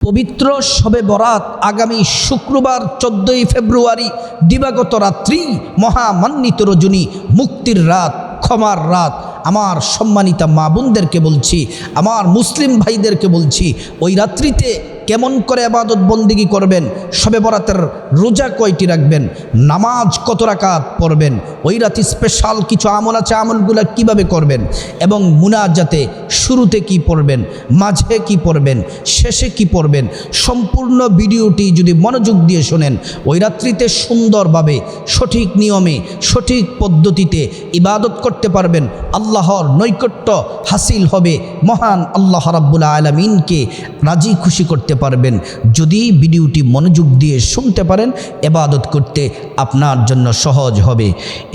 পবিত্র শবে বরাত আগামী শুক্রবার চোদ্দই ফেব্রুয়ারি দিবাগত রাত্রি মহামান্বিত রজনী মুক্তির রাত, ক্ষমার রাত। আমার সম্মানিতা মা বোনদেরকে বলছি, আমার মুসলিম ভাইদেরকে বলছি, ওই রাত্রিতে কেমন করে আবাদত বন্দিগি করবেন শবে বরাতের রোজা কয়টি রাখবেন, নামাজ কত রাকাত পড়বেন, ওই রাতে স্পেশাল কিছু আমল আছে, আমলগুলো কীভাবে করবেন, এবং মুনাজাতে শুরুতে কি পড়বেন, মাঝে কি পড়বেন, শেষে কি পড়বেন, সম্পূর্ণ ভিডিওটি যদি মনোযোগ দিয়ে শোনেন, ওই রাত্রিতে সুন্দরভাবে, সঠিক নিয়মে, সঠিক পদ্ধতিতে ইবাদত করতে পারবেন, আল্লাহর নৈকট্য হাসিল হবে, মহান আল্লাহ রাব্বুল আলমিনকে রাজি খুশি করতে পারবেন। যদি ভিডিওটি মনোযোগ দিয়ে শুনতে পারেন, এবাদত করতে আপনার জন্য সহজ হবে।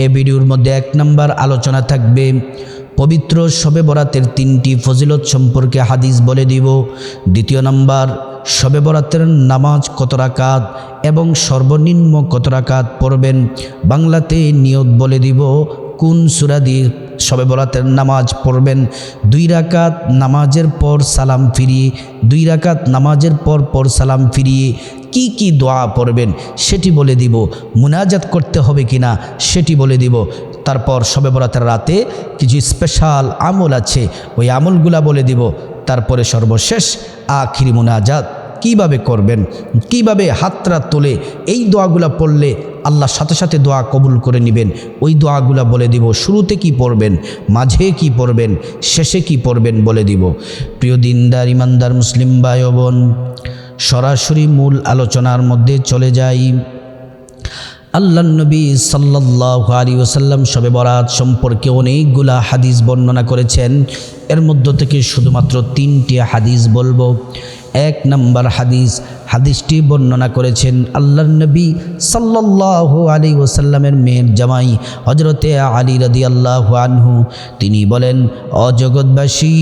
এ ভিডিওর মধ্যে এক নম্বর আলোচনা থাকবে, পবিত্র শবে বরাতের তিনটি ফজিলত সম্পর্কে হাদিস বলে দিব। দ্বিতীয় নাম্বার, শবে বরাতের নামাজ কত রাকাত এবং সর্বনিম্ন কত রাকাত পড়বেন, বাংলাতে নিয়ত বলে দিব কোন সুরা দিয়ে শবে বরাতের নামাজ পড়বেন? দুই রাকাত নামাজের পর সালাম ফিরিয়ে, দুই রাকাত নামাজের পর পর সালাম ফিরিয়ে কি কি দোয়া পড়বেন সেটি বলে দিব। মুনাজাত করতে হবে কিনা সেটি বলে দিব। তারপর শবে বরাতের রাতে কিছু স্পেশাল আমল আছে, ওই আমলগুলা বলে দিব। তারপরে সর্বশেষ আখিরি মুনাজাত। কীভাবে করবেন? কীভাবে হাতরা তোলে? এই দোয়াগুলা পড়লে আল্লাহ সাথে সাথে দোয়া কবুল করে নেবেন। ওই দোয়াগুলা বলে দিব, শুরুতে কি পড়বেন? মাঝে কি পড়বেন? শেষে কি পড়বেন বলে দিব। প্রিয় দিনদার, ইমানদার মুসলিম ভাই বোন সরাসরি মূল আলোচনার মধ্যে চলে যাই। আল্লাহ নবী সাল্লাহ আলী ওসাল্লাম শবে বরাত সম্পর্কে অনেকগুলা হাদিস বর্ণনা করেছেন। এর মধ্য থেকে শুধুমাত্র তিনটি হাদিস বলব। এক নম্বর হাদিস হাদিসটি বর্ণনা করেছেন আল্লাহ নবী সাল্লাহ আলী ওসাল্লামের মেয়ের জামাই হজরতে আলী রদি আল্লাহ আনহু। তিনি বলেন অজগৎবাসী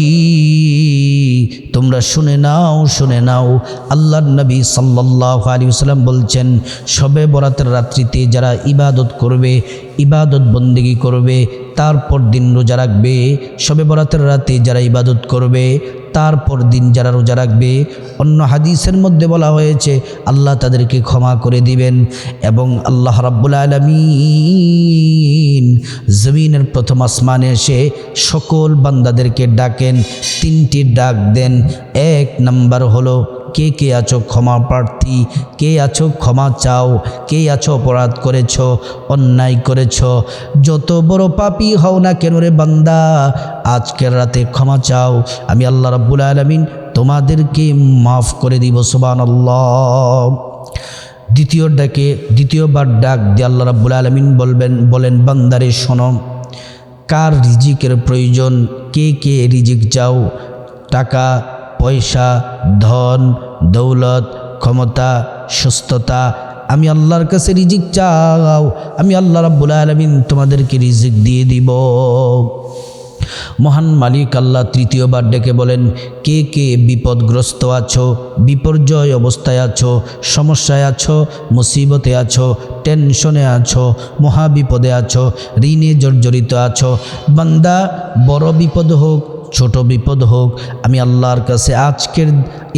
তোমরা শুনে নাও শুনে নাও। আল্লাহ নবী সাল্লাহ আলী ওসাল্লাম বলছেন, সবে বরাতের রাত্রিতে যারা ইবাদত করবে, ইবাদত বন্দেগি করবে, তারপর দিন রোজা রাখবে। সবে বরাতের রাতে যারা ইবাদত করবে, তারপর দিন যারা রোজা রাখবে। অন্য হাদিসের মধ্যে বলা হয়েছে, আল্লাহ তাদেরকে ক্ষমা করে দিবেন এবং আল্লাহ রাব্বুল আলমিন জমিনের প্রথম আসমানে এসে সকল বান্দাদেরকে ডাকেন, তিনটি ডাক দেন। এক নাম্বার হলো কে কে আছো ক্ষমা প্রার্থী? কে আছো ক্ষমা চাও? কে আছো অপরাধ করেছ? অন্যায় করেছ? যত বড় পাপি হও না কেন রে বান্দা? আজকের রাতে ক্ষমা চাও। আমি আল্লাহ রাব্বুল আলমিন তোমাদেরকে মাফ করে দিব সুবান আল্লাহ দ্বিতীয় ডাকে, দ্বিতীয়বার ডাক দিয়ে আল্লাহ রাব্বুল আলমিন বলবেন, বলেন, বান্দারে, শোনো, কার রিজিকের প্রয়োজন? কে কে রিজিক চাও? টাকা পয়সা, ধন, দৌলত, ক্ষমতা, সুস্থতা, আমি আল্লাহর কাছে রিজিক চাও, আমি আল্লাহ রাব্বুল আলমিন তোমাদেরকে রিজিক দিয়ে দিব। মহান মালিক আল্লাহ তৃতীয়বার ডেকে বলেন, কে কে বিপদগ্রস্ত আছো, বিপর্যয় অবস্থায় আছো, সমস্যায় আছো, মুসিবতে আছো, টেনশনে আছো, মহাবিপদে আছো, ঋণে জর্জরিত আছো, বান্দা বড় বিপদ হোক ছোট বিপদ হোক, আমি আল্লাহর কাছে আজকের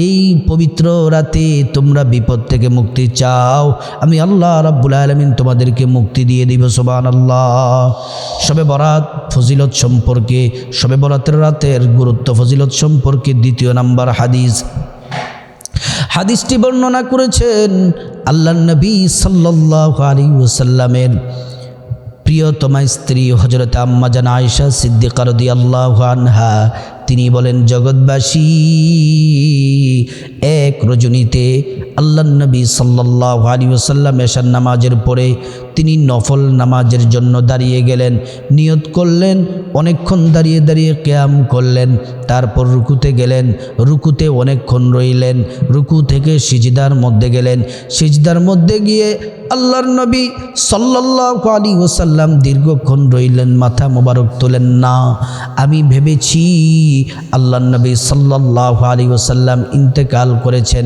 এই পবিত্র রাতে তোমরা বিপদ থেকে মুক্তি চাও। আমি আল্লাহ রাব্বুল আলমিন তোমাদেরকে মুক্তি দিয়ে দিব সোবান আল্লাহ সবে বরাত ফজিলত সম্পর্কে, সবে বরাতের রাতের গুরুত্ব ফজিলত সম্পর্কে দ্বিতীয় নাম্বার হাদিস। হাদিসটি বর্ণনা করেছেন আল্লাহ নবী সাল্লাহ আলী ওসাল্লামের প্রিয়তমা স্ত্রী হজরত আম্মাজান আয়সা সিদ্দিকারদি আল্লাহ আনহা, তিনি বলেন, জগৎবাসী, এক রজনীতে আল্লাহ নবী সাল্লাহ আলী ওসাল্লাম এশার নামাজের পরে তিনি নফল নামাজের জন্য দাঁড়িয়ে গেলেন, নিয়ত করলেন, অনেকক্ষণ দাঁড়িয়ে দাঁড়িয়ে ক্যাম করলেন, তারপর রুকুতে গেলেন, রুকুতে অনেকক্ষণ রইলেন, রুকু থেকে সিজদার মধ্যে গেলেন, সিজদার মধ্যে গিয়ে আল্লাহর নবী সাল্লাহ আলী ওসাল্লাম দীর্ঘক্ষণ রইলেন, মাথা মোবারক তোলেন, না, আমি ভেবেছি আল্লাহ নবী সাল্লাহ আলী ওসাল্লাম ইন্তেকাল করেছেন,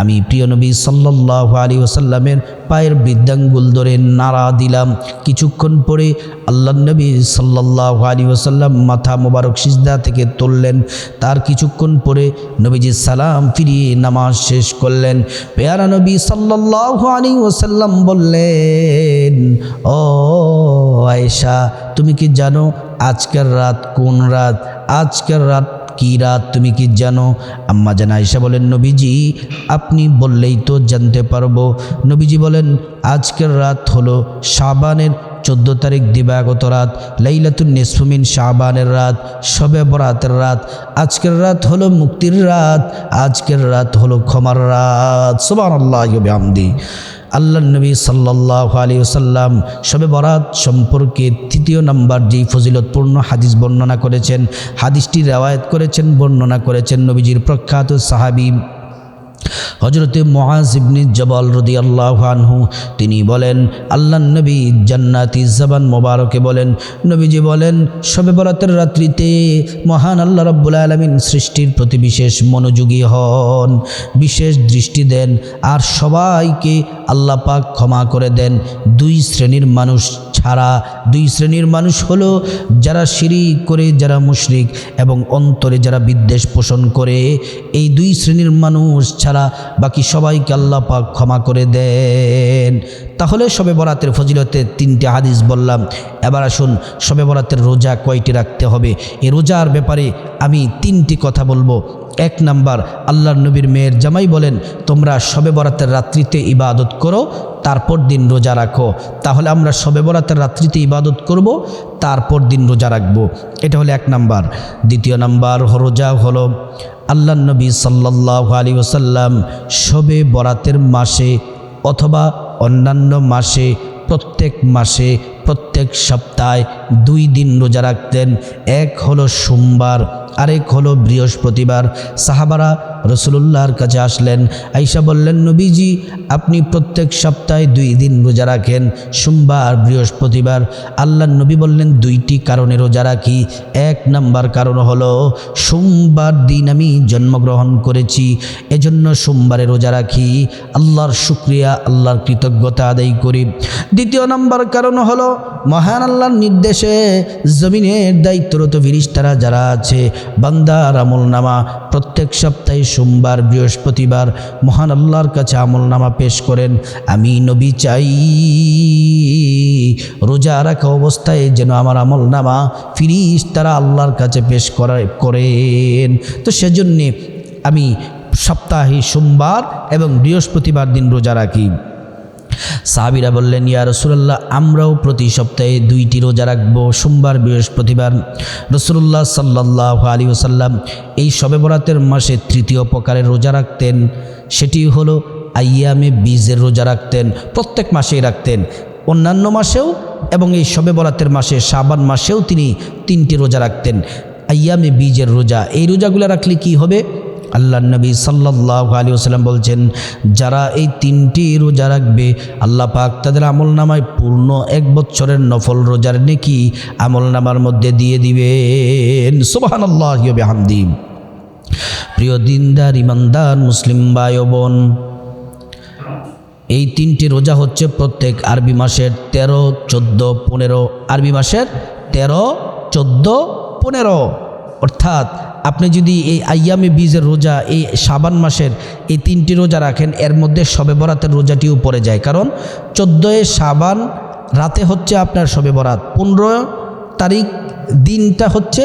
আমি প্রিয় নবী সাল্লাহ আলী ওসাল্লামের পায়ের বৃদ্ধাঙ্গুল ধরে না নাড়া দিলাম। কিছুক্ষণ পরে আল্লাহ নবী সাল্লাহ আলী ওসাল্লাম মাথা মোবারক সিজদা থেকে তুললেন। তার কিছুক্ষণ পরে নবীজি সালাম ফিরিয়ে নামাজ শেষ করলেন। পেয়ারা নবী সাল্লাহ আলী ওসাল্লাম বললেন, ও আয়েশা, তুমি কি জানো আজকের রাত কোন রাত? আজকের রাত কি রাত তুমি কি জানো? আম্মা জান আয়েশা বলেন, নবীজি, আপনি বললেই তো জানতে পারব। নবীজি বলেন, আজকের রাত হলো শাবানের চোদ্দ তারিখ দিবাগত রাত, লাইলাতুন নিসফুমিন শাবানের রাত, শবে বরাতের রাত। আজকের রাত হলো মুক্তির রাত, আজকের রাত হলো ক্ষমার রাত। সোবান আল্লাহ আমদি আল্লাহ নবী সাল্লাহ আলী সাল্লাম শবে বরাত সম্পর্কে তৃতীয় নাম্বার যেই ফজিলতপূর্ণ হাদিস বর্ণনা করেছেন, হাদিসটি রেওয়ায়ত করেছেন, বর্ণনা করেছেন নবীজির প্রখ্যাত সাহাবি হজরতে মহাজ ইবনি জবাল রদি আল্লাহ আনহু, তিনি বলেন আল্লাহ নবী জান্নাতি জবান মোবারকে বলেন। নবীজি বলেন শবে বরাতের রাত্রিতে মহান আল্লাহ রব্বুল আলমিন সৃষ্টির প্রতি বিশেষ মনোযোগী হন, বিশেষ দৃষ্টি দেন, আর সবাইকে আল্লাহ পাক ক্ষমা করে দেন। দুই শ্রেণির মানুষ ছাড়া, দুই শ্রেণির মানুষ হলো যারা শিরিক করে, যারা মুশরিক, এবং অন্তরে যারা বিদ্বেষ পোষণ করে। এই দুই শ্রেণির মানুষ ছাড়া বাকি সবাইকে আল্লাহ পাক ক্ষমা করে দেন। তাহলে শবে বরাতের ফজিলতে তিনটে হাদিস বললাম। এবার আসুন শবে বরাতের রোজা কয়টি রাখতে হবে? এই রোজার ব্যাপারে আমি তিনটি কথা বলব। এক নাম্বার, আল্লাহর নবীর মেয়ের জামাই বলেন, তোমরা শবে বরাতের রাত্রিতে ইবাদত করো, তারপর দিন রোজা রাখো। তাহলে আমরা শবে বরাতের রাত্রিতে ইবাদত করব, তারপর দিন রোজা রাখব। এটা হলো এক নাম্বার। দ্বিতীয় নাম্বার রোজা হলো আল্লাহ নবী সাল্লাহ আলী ওসাল্লাম শবে বরাতের মাসে অথবা অন্যান্য মাসে, প্রত্যেক মাসে, প্রত্যেক সপ্তাহে দুই দিন রোজা রাখতেন। এক হলো সোমবার আরেক হলো বৃহস্পতিবার। সাহাবারা রসুলুল্লাহর কাছে আসলেন। আইসা বললেন, নবীজি, আপনি প্রত্যেক সপ্তাহে দুই দিন রোজা রাখেন, সোমবার, বৃহস্পতিবার। আল্লাহ নবী বললেন, দুইটি কারণে রোজা রাখি। এক নাম্বার কারণ হলো, সোমবার দিন আমি জন্মগ্রহণ করেছি, এজন্য সোমবারে রোজা রাখি। আল্লাহর শুক্রিয়া, আল্লাহর কৃতজ্ঞতা আদায় করি। দ্বিতীয় নাম্বার কারণ হলো, মহান আল্লাহর নির্দেশে জমিনের দায়িত্বরত ফিরিস্তারা যারা আছে বান্দার আমল নামা প্রত্যেক সপ্তাহে সোমবার, বৃহস্পতিবার মহান আল্লাহর কাছে আমল নামা পেশ করেন। আমি নবী চাই, রোজা রাখা অবস্থায় যেন আমার আমল নামা ফিরিস তারা আল্লাহর কাছে পেশ করা, করেন। তো সেজন্যে আমি সপ্তাহে সোমবার এবং বৃহস্পতিবার দিন রোজা রাখি। সাহাবিরা বললেন, ইয়া রসুল্লাহ আমরাও প্রতি সপ্তাহে দুইটি রোজা রাখব। সোমবার, বৃহস্পতিবার। রসুল্লাহ সাল্লাহ আলী ওসাল্লাম এই শবে বরাতের মাসে তৃতীয় প্রকারের রোজা রাখতেন। সেটি হলো আইয়ামে বীজের রোজা রাখতেন, প্রত্যেক মাসেই রাখতেন। অন্যান্য মাসেও এবং এই শবে বরাতের মাসে শাবান মাসেও তিনি তিনটি রোজা রাখতেন। আইয়ামে বীজের রোজা, এই রোজাগুলো রাখলে কি হবে? আল্লাহ নবী সাল্লাহ আলী ওসাল্লাম বলছেন, যারা এই তিনটি রোজা রাখবে, আল্লাহ পাক তাদের আমল নামায় পূর্ণ এক বছরের নফল রোজার নেকি আমল নামার মধ্যে দিয়ে দিবেন। সোবাহান আল্লাহ হামদি প্রিয় দিনদার, ইমানদার, মুসলিম ও বোন, এই তিনটি রোজা হচ্ছে প্রত্যেক আরবি মাসের তেরো, চোদ্দ, পনেরো, আরবি মাসের তেরো, চোদ্দ, পনেরো। অর্থাৎ আপনি যদি এই আয়ামে বীজের রোজা, এই সাবান মাসের এই তিনটি রোজা রাখেন, এর মধ্যে সবে বরাতের রোজাটিও পড়ে যায়। কারণ চোদ্দোয় সাবান রাতে হচ্ছে আপনার সবে বরাত, পনেরো তারিখ দিনটা হচ্ছে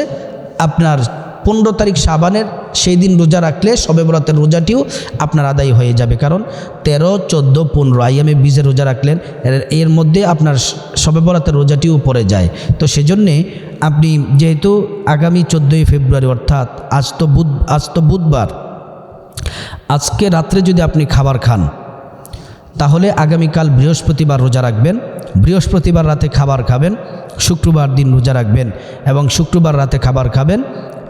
আপনার পনেরো তারিখ সাবানের সেই দিন রোজা রাখলে সবে বরাতের রোজাটিও আপনার আদায় হয়ে যাবে। কারণ তেরো, চোদ্দ, পনেরো আইয়ামে বিজে রোজা রাখলেন, এর- এর মধ্যে আপনার সবে বরাতের রোজাটিও পড়ে যায়। তো সেজন্যে আপনি যেহেতু আগামী চোদ্দোই ফেব্রুয়ারি, অর্থাৎ আজ তো বুধ, আজ তো বুধবার, আজকে রাত্রে যদি আপনি খাবার খান, তাহলে আগামীকাল বৃহস্পতিবার রোজা রাখবেন, বৃহস্পতিবার রাতে খাবার খাবেন, শুক্রবার দিন রোজা রাখবেন এবং শুক্রবার রাতে খাবার খাবেন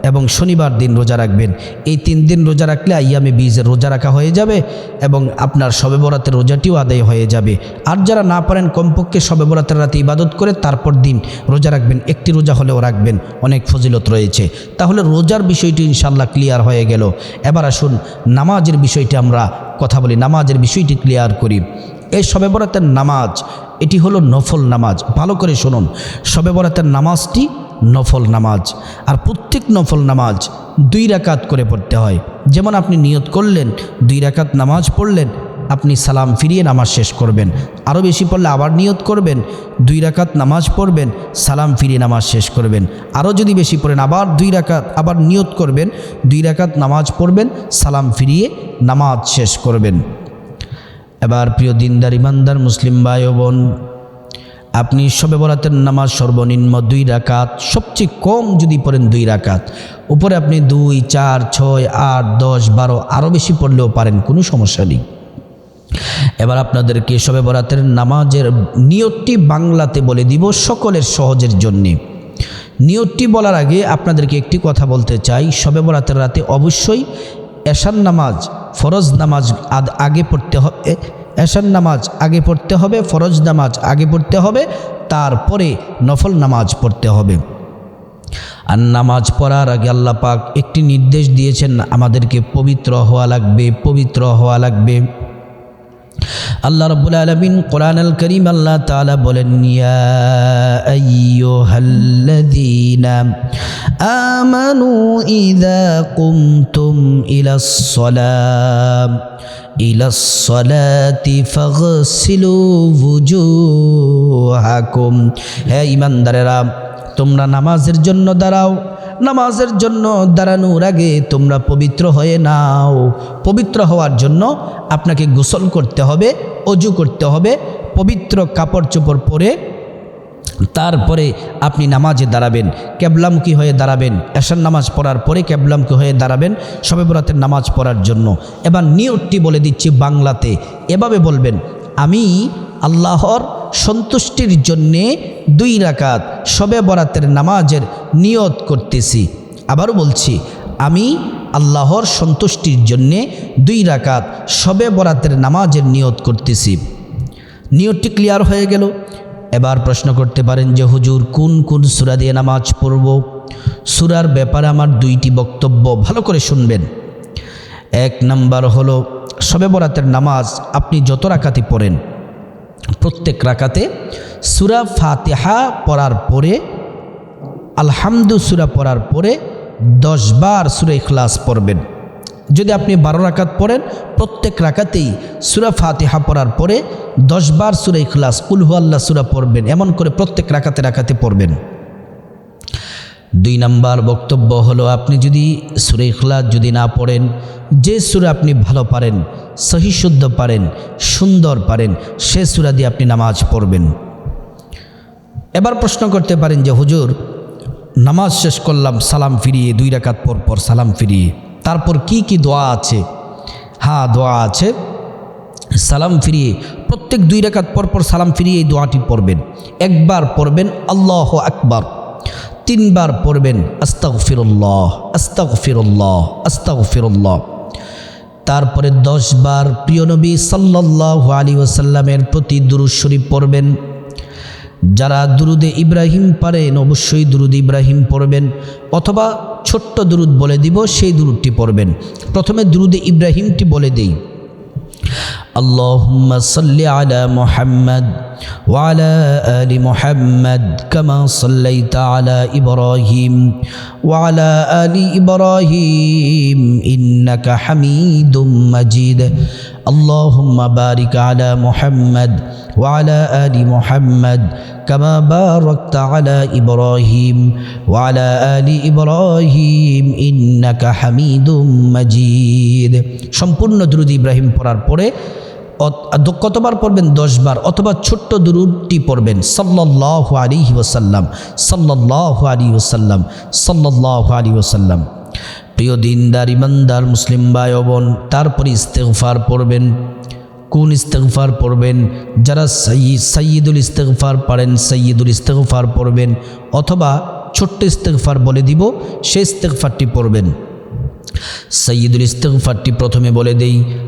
এবং শনিবার দিন রোজা রাখবেন। এই তিন দিন রোজা রাখলে আইয়ামে বীজের রোজা রাখা হয়ে যাবে এবং আপনার শবে বরাতের রোজাটিও আদায় হয়ে যাবে। আর যারা না পারেন কমপক্ষে শবে বরাতের রাতে ইবাদত করে তারপর দিন রোজা রাখবেন। একটি রোজা হলেও রাখবেন। অনেক ফজিলত রয়েছে। তাহলে রোজার বিষয়টি ইনশাল্লাহ ক্লিয়ার হয়ে গেল। এবার আসুন নামাজের বিষয়টি আমরা কথা বলি। নামাজের বিষয়টি ক্লিয়ার করি। এই শবে বরাতের নামাজ, এটি হলো নফল নামাজ। ভালো করে শুনুন। সবে বরাতের নামাজটি নফল নামাজ। আর প্রত্যেক নফল নামাজ দুই রাকাত করে পড়তে হয়। যেমন আপনি নিয়ত করলেন, দুই রাকাত নামাজ পড়লেন, আপনি সালাম ফিরিয়ে নামাজ শেষ করবেন। আরও বেশি পড়লে আবার নিয়ত করবেন, দুই রাকাত নামাজ পড়বেন, সালাম ফিরিয়ে নামাজ শেষ করবেন। আরও যদি বেশি পড়েন, আবার দুই রাকাত, আবার নিয়ত করবেন, দুই রাকাত নামাজ পড়বেন, সালাম ফিরিয়ে নামাজ শেষ করবেন। এবার প্রিয় দিনদার, ইমানদার, মুসলিম ভাই বোন আপনি সবে বরাতের নামাজ সর্বনিম্ন দুই রাকাত, সবচেয়ে কম যদি পড়েন দুই রাকাত। উপরে আপনি দুই, চার, ছয়, আট, দশ, বারো আরও বেশি পড়লেও পারেন, কোনো সমস্যা নেই। এবার আপনাদেরকে সবে বরাতের নামাজের নিয়তটি বাংলাতে বলে দিব সকলের সহজের জন্যে। নিয়তটি বলার আগে আপনাদেরকে একটি কথা বলতে চাই, সবে বরাতের রাতে অবশ্যই এশান নামাজ, ফরজ নামাজ আগে পড়তে হবে এশান নামাজ আগে পড়তে হবে, ফরজ নামাজ আগে পড়তে হবে, তারপরে নফল নামাজ পড়তে হবে। আর নামাজ পড়ার আগে আল্লাহ পাক একটি নির্দেশ দিয়েছেন, আমাদেরকে পবিত্র হওয়া লাগবে, পবিত্র হওয়া লাগবে। আল্লাহ রব্বুল আলমিন কোরআন আল করিম আল্লাহ তাআলা বলেন আমানু ইযা কুমতুম ইলাস ইলাস সালাতি ফাগসিলু ওয়ুজুহাকুম। হে ঈমানদারেরা তোমরা নামাজের জন্য দাঁড়াও। নামাজের জন্য দাঁড়ানোর আগে তোমরা পবিত্র হয়ে নাও। পবিত্র হওয়ার জন্য আপনাকে গোসল করতে হবে, অজু করতে হবে, পবিত্র কাপড় চোপড় পরে তারপরে আপনি নামাজে দাঁড়াবেন ক্যাবলামুখী হয়ে দাঁড়াবেন, এশার নামাজ পড়ার পরে ক্যাবলামুখী হয়ে দাঁড়াবেন সবে বরাতের নামাজ পড়ার জন্য। এবার নিয়তটি বলে দিচ্ছি বাংলাতে। এভাবে বলবেন, আমি আল্লাহর সন্তুষ্টির জন্যে দুই রাকাত সবে বরাতের নামাজের নিয়ত করতেছি। আবারও বলছি, আমি আল্লাহর সন্তুষ্টির জন্যে দুই রাকাত সবে বরাতের নামাজের নিয়ত করতেছি। নিয়তটি ক্লিয়ার হয়ে গেল। এবার প্রশ্ন করতে পারেন যে, হুজুর, কোন কোন সুরা দিয়ে নামাজ পড়ব? সুরার ব্যাপারে আমার দুইটি বক্তব্য ভালো করে শুনবেন। এক নাম্বার হলো, সবে বরাতের নামাজ আপনি যত রাকাতে পড়েন, প্রত্যেক রাকাতে সুরা ফাতেহা পড়ার পরে, আলহামদু সুরা পড়ার পরে দশবার সুরা ইখলাস পড়বেন। যদি আপনি বারো রাকাত পড়েন, প্রত্যেক রাকাতেই সুরা ফাতিহা পড়ার পরে দশবার সুরা ইখলাস কুলহু আল্লাহ সুরা পড়বেন। এমন করে প্রত্যেক রাকাতে রাকাতে পড়বেন। দুই নাম্বার বক্তব্য হলো, আপনি যদি সুরে ইখলাস যদি না পড়েন, যে সুরা আপনি ভালো পারেন, সহি শুদ্ধ পারেন, সুন্দর পারেন, সে সুরা দিয়ে আপনি নামাজ পড়বেন। এবার প্রশ্ন করতে পারেন যে, হুজুর, নামাজ শেষ করলাম, সালাম ফিরিয়ে, দুই রাকাত পর পর সালাম ফিরিয়ে। তারপর কি কি দোয়া আছে? হ্যাঁ দোয়া আছে। সালাম ফিরিয়ে, প্রত্যেক দুই রাকাত পর পর সালাম ফিরিয়ে এই দোয়াটি পড়বেন। একবার পড়বেন, আল্লাহ আকবার। তিনবার পড়বেন আস্তাক ফিরুল্লাহ আস্তাক ফিরুল্লাহ আস্তাক ফিরুল্লাহ তারপরে দশবার প্রিয় নবী সাল্লাহ আলী ওসাল্লামের প্রতি দুরুদ শরীফ পড়বেন। যারা দুরুদে ইব্রাহিম পারেন অবশ্যই দুরুদ ইব্রাহিম পড়বেন, অথবা ছোট্ট দুরুদ বলে দিব, সেই দুরুদটি পড়বেন। প্রথমে দুরুদে ইব্রাহিমটি বলে দেই। আল্লাহ সাল্লি আলা মোহাম্মদ। وعلى آل محمد كما صليت على إبراهيم وعلى آل إبراهيم إنك حميد مجيد اللهم بارك على محمد وعلى آل محمد كما باركت على إبراهيم وعلى آل إبراهيم إنك حميد مجيد সম্পূর্ণ দুরুদ ইব্রাহিম পড়ার পরে অত- কতবার পড়বেন? দশবার, অথবা ছোট্ট দুরুদটি পড়বেন। সাল্লাহ আলী ওসাল্লাম সাল্লাহ আলী ওসাল্লাম সাল্লাহ আলী ওসাল্লাম প্রিয় দিনদার, ইমানদার, মুসলিম ভাই ও বোন, তারপরে ইস্তেগফার পড়বেন। কোন ইস্তেগফার পড়বেন? যারা সঈদ সঈদুল ইস্তেগফার পারেন সঈদুল ইস্তেগফার পড়বেন। অথবা ছোট্ট ইস্তেগফার বলে দিব, সেই ইস্তেগফারটি পড়বেন। সঈদুল ইস্তেগফারটি প্রথমে বলে দেই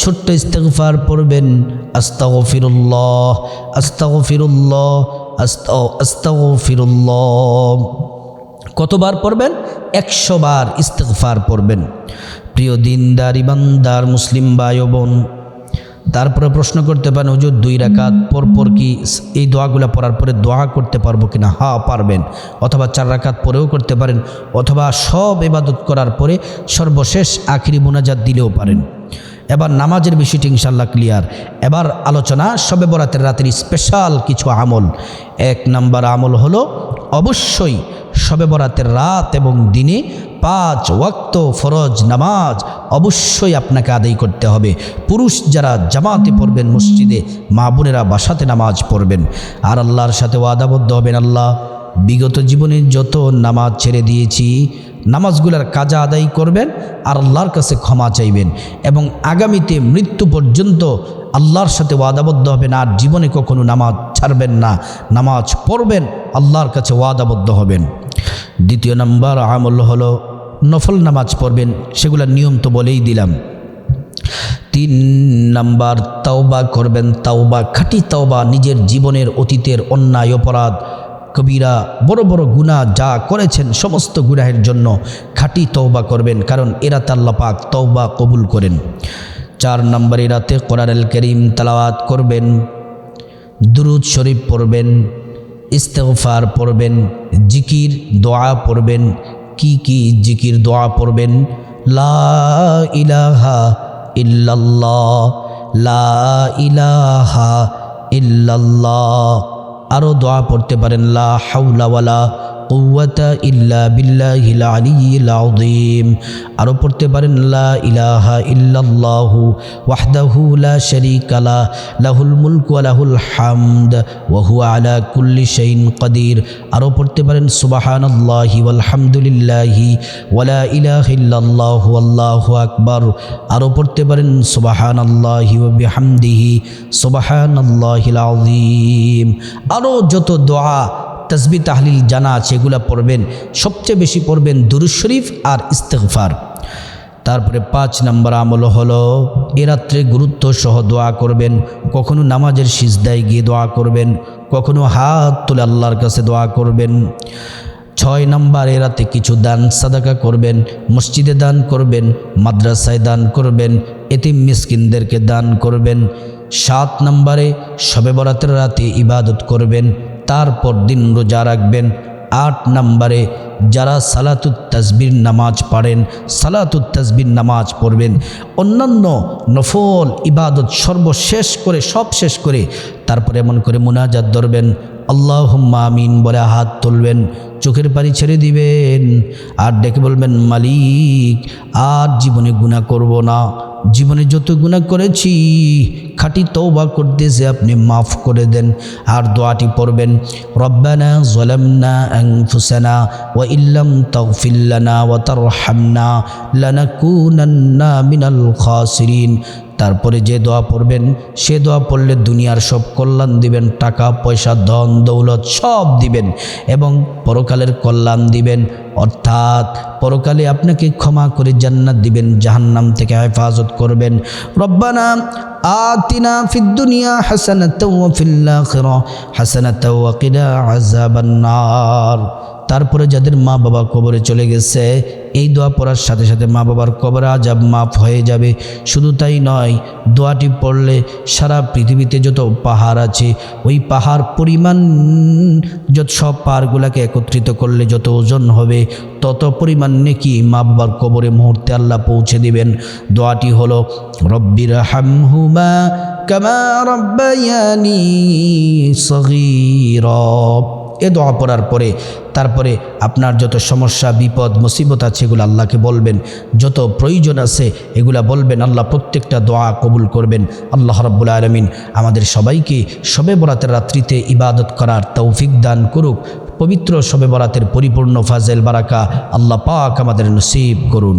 ছোট্ট ইস্তেগফার পড়বেন, আস্তাগফিরুল্লাহ আস্তাগফিরুল্লাহ আস্তাগফিরুল্লাহ। কতবার পড়বেন? একশো বার ইস্তেগফার পড়বেন। প্রিয় দিনদার ইমানদার মুসলিম ও বোন তারপরে প্রশ্ন করতে পারেন, হুজুর, দুই রাকাত পরপর কি এই দোয়াগুলো পড়ার পরে দোয়া করতে পারব কি না হা পারবেন। অথবা চার রাকাত পরেও করতে পারেন, অথবা সব ইবাদত করার পরে সর্বশেষ আখিরি মোনাজাত দিলেও পারেন। এবার নামাজের বিষয়টি ইনশাল্লাহ ক্লিয়ার এবার আলোচনা সবে বরাতের রাতের স্পেশাল কিছু আমল। এক নাম্বার আমল হলো অবশ্যই সবে বরাতের রাত এবং দিনে পাঁচ ওয়াক্ত ফরজ নামাজ অবশ্যই আপনাকে আদায় করতে হবে। পুরুষ যারা জামাতে পড়বেন মসজিদে, মা বোনেরা বাসাতে নামাজ পড়বেন। আর আল্লাহর সাথে ওয়াদাবদ্ধ হবেন আল্লাহ। বিগত জীবনে যত নামাজ ছেড়ে দিয়েছি, নামাজগুলার কাজা আদায় করবেন, আর আল্লাহর কাছে ক্ষমা চাইবেন। এবং আগামীতে মৃত্যু পর্যন্ত আল্লাহর সাথে ওয়াদাবদ্ধ হবেন, আর জীবনে কখনো নামাজ ছাড়বেন না। নামাজ পড়বেন, আল্লাহর কাছে ওয়াদাবদ্ধ হবেন। দ্বিতীয় নাম্বার, আমল হলো নফল নামাজ পড়বেন, সেগুলোর নিয়ম তো বলেই দিলাম। তিন নাম্বার, তাওবা করবেন, তাওবা খাঁটি তাওবা, নিজের জীবনের অতীতের অন্যায়, অপরাধ কবিরা বড় বড় গুনাহ যা করেছেন সমস্ত গুনাহের জন্য খাঁটি তওবা করবেন, কারণ এরা তাল্লা পাক তওবা কবুল করেন। চার নম্বরে রাতে কোরআনুল করিম তালাওয়াত করবেন, দুরুদ শরীফ পড়বেন, ইস্তেগফার পড়বেন, জিকির, দোয়া পড়বেন। কি কি জিকির, দোয়া পড়বেন? লা ইলাহা ইল্লাল্লাহ, লা ইলাহা আরও দোয়া পড়তে পারেন লা হাউলাওয়ালা কুওয়াতা ইল্লা বিল্লাহিল আলিয়্যিল আযীম। আরও পড়তে পারেন, লা ইলাহা ইল্লাল্লাহু ওয়াহদাহু লাহুল মুলকু ওয়া কুল্লি শাইইন কাদির। আরও পড়তে পারেন, সুবহানাল্লাহি ওয়ালহামদুলিল্লাহি ওয়া লা ইলাহা পড়তে পারেন, সুবহানাল্লাহি ওয়া বিহামদিহি, সুবহানাল্লাহিল আযীম। আরও যত দোয়া তসবি তাহলিল জানা আছে এগুলা পড়বেন। সবচেয়ে বেশি পড়বেন দুরুজ শরীফ আর ইস্তেগফার। তারপরে পাঁচ নম্বর আমল হলো, এ রাত্রে গুরুত্ব সহ দোয়া করবেন। কখনো নামাজের সিজদায় গিয়ে দোয়া করবেন, কখনো হাত তুলে আল্লাহর কাছে দোয়া করবেন। ছয় নম্বর, এ রাতে কিছু দান, সাদাকা করবেন, মসজিদে দান করবেন, মাদ্রাসায় দান করবেন, এতিম মিসকিনদেরকে দান করবেন। সাত নম্বরে শবে বরাতের রাতে ইবাদত করবেন তারপর দিন রোজা রাখবেন। আট নম্বরে যারা সালাতুত তাসবির নামাজ পড়েন, সালাতুত তাসবির নামাজ পড়বেন। অন্যান্য নফল, ইবাদত সর্বশেষ করে, সব শেষ করে তারপরে এমন করে মোনাজাত ধরবেন। আল্লাহ আমিন বলে হাত তুলবেন, চোখের পানি ছেড়ে দিবেন। আর ডেকে বলবেন, মালিক, আর জীবনে গুণা করব না। জীবনে যত গুণা করেছি, খাঁটি তৌবা করতেছে আপনি মাফ করে দেন। আর দোয়াটি পড়বেন, রব্বানা জলামনা আনফুসানা ওয়া ইল্লাম তাগফির লানা ওয়া তারহামনা লানাকুনান্না মিনাল খাসিরিন। তারপরে যে দোয়া পড়বেন, সে দোয়া পড়লে দুনিয়ার সব কল্যাণ দিবেন, টাকা, পয়সা, ধন, দৌলত সব দিবেন এবং পরকালের কল্যাণ দিবেন। অর্থাৎ পরকালে আপনাকে ক্ষমা করে জান্নাত দিবেন, জাহান্নাম থেকে হেফাজত করবেন। রব্বানা দুনিয়া হাসানাতাও ওয়া ফিল আখিরা হাসানাতাও ওয়া কিনা আযাবান নার। তারপরে যাদের মা বাবা কবরে চলে গেছে, এই দোয়া পড়ার সাথে সাথে মা বাবার কবরে আজাব মাফ হয়ে যাবে। শুধু তাই নয়, দোয়াটি পড়লে সারা পৃথিবীতে যত পাহাড় আছে, ওই পাহাড় পরিমাণ যত সব পাহাড়গুলোকে একত্রিত করলে যত ওজন হবে, তত পরিমাণ নেকি মা বাবার কবরে মুহূর্তে আল্লাহ পৌঁছে দিবেন। দোয়াটি হলো, রব্বির হামহুমা কামা রব্বায়ানি সগীরা। এ দোয়া পড়ার পরে, তারপরে আপনার যত সমস্যা, বিপদ, মুসিবত আছে এগুলো আল্লাহকে বলবেন। যত প্রয়োজন আছে এগুলা বলবেন, আল্লাহ প্রত্যেকটা দোয়া কবুল করবেন। আল্লাহ রব্বুল আলমিন আমাদের সবাইকে শবে বরাতের রাত্রিতে ইবাদত করার তৌফিক দান করুক। পবিত্র শবে বরাতের পরিপূর্ণ ফাজেল বারাকা আল্লাহ পাক আমাদের নসিব করুন।